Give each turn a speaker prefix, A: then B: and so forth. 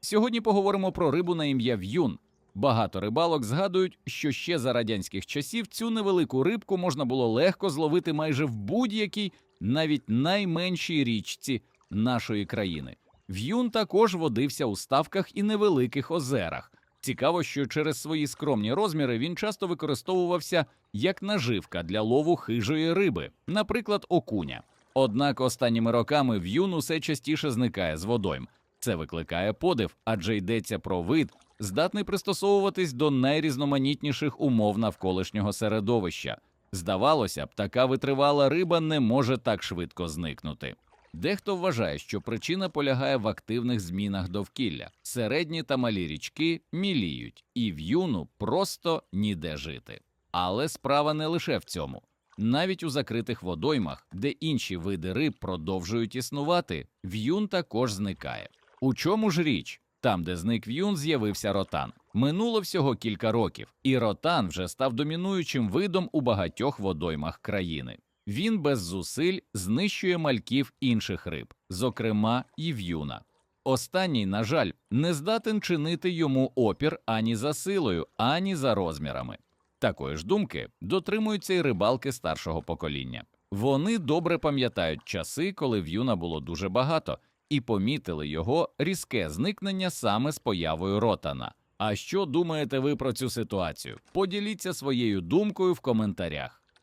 A: Сьогодні поговоримо про рибу на ім'я в'юн. Багато рибалок згадують, що ще за радянських часів цю невелику рибку можна було легко зловити майже в будь-якій, навіть найменшій річці нашої країни. В'юн також водився у ставках і невеликих озерах. Цікаво, що через свої скромні розміри він часто використовувався як наживка для лову хижої риби, наприклад, окуня. Однак останніми роками в'юн усе частіше зникає з водойм. Це викликає подив, адже йдеться про вид, здатний пристосовуватись до найрізноманітніших умов навколишнього середовища. Здавалося б, така витривала риба не може так швидко зникнути. Дехто вважає, що причина полягає в активних змінах довкілля. Середні та малі річки міліють, і в'юну просто ніде жити. Але справа не лише в цьому. Навіть у закритих водоймах, де інші види риб продовжують існувати, в'юн також зникає. У чому ж річ? Там, де зник в'юн, з'явився ротан. Минуло всього кілька років, і ротан вже став домінуючим видом у багатьох водоймах країни. Він без зусиль знищує мальків інших риб, зокрема і в'юна. Останній, на жаль, не здатен чинити йому опір ані за силою, ані за розмірами. Такої ж думки дотримуються й рибалки старшого покоління. Вони добре пам'ятають часи, коли в'юна було дуже багато, і помітили його різке зникнення саме з появою ротана. А що думаєте ви про цю ситуацію? Поділіться своєю думкою в коментарях.